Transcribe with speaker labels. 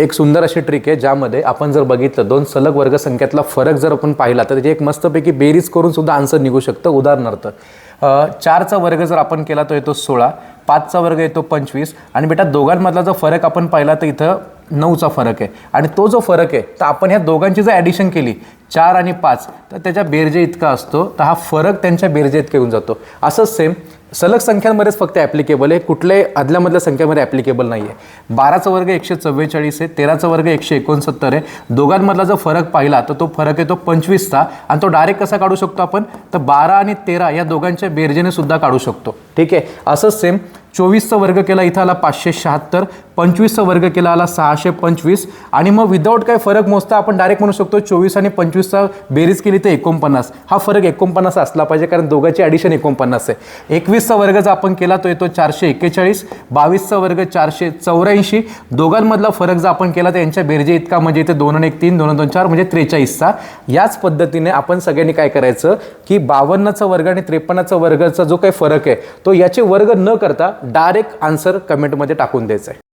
Speaker 1: एक सुंदर अशी ट्रिक आहे ज्यामध्ये आपण जर बघितलं दोन सलग वर्ग संख्यातला फरक जर आपण पाहिला तर त्याची एक मस्तपैकी बेरीज करून सुद्धा आन्सर निघू शकतं उदाहरणार्थ. चारचा वर्ग जर आपण केला तो येतो सोळा पाचचा वर्ग येतो पंचवीस आणि बेटा दोघांमधला जर फरक आपण पाहिला तर इथं नऊचा फरक आहे. आणि तो जो फरक आहे तर आपण ह्या दोघांची जर ॲडिशन केली चार आणि पाच तर त्याच्या बेरजे इतका असतो तर हा फरक त्यांच्या बेरजे इतका येऊन जातो. असंच सेम सलग संख्यांमध्येच फक्त ॲप्लिकेबल आहे. कुठल्याही आदल्यामधल्या संख्यामध्ये ॲप्लिकेबल नाही आहे बाराचा वर्ग एकशे चव्वेचाळीस आहे तेराचा वर्ग एकशे एकोणसत्तर आहे. दोघांमधला जर फरक पाहिला तर तो फरक आहे तो पंचवीसचा आणि तो डायरेक्ट कसा काढू शकतो आपण? तर बारा आणि तेरा या दोघांच्या बेरजेने सुद्धा काढू शकतो. ठीक आहे? असंच सेम चोवीसचा वर्ग केला इथं आला पाचशे शहात्तर पंचवीसचा वर्ग केला आला सहाशे पंचवीस. आणि मग विदाऊट काय फरक मोजता आपण डायरेक्ट म्हणू शकतो चोवीस आणि पंचवीसचा बेरीज केली तर एकोणपन्नास. हा फरक एकोणपन्नास असला पाहिजे कारण दोघांची ॲडिशन एकोणपन्नास आहे. एकवीसचा वर्ग जर आपण केला तो येतो चारशे एक्केचाळीस बावीसचा वर्ग चारशे चौऱ्याऐंशी. दोघांमधला फरक जर आपण केला तर यांच्या बेरजे इतका म्हणजे इथे दोन आणि एक तीन दोन दोन चार म्हणजे त्रेचाळीसचा. याच पद्धतीने आपण सगळ्यांनी काय करायचं की बावन्नचा वर्ग आणि त्रेपन्नचा वर्गाचा जो काही फरक आहे तो याचे वर्ग न करता डायरेक्ट आन्सर कमेंटमध्ये टाकून द्यायचं आहे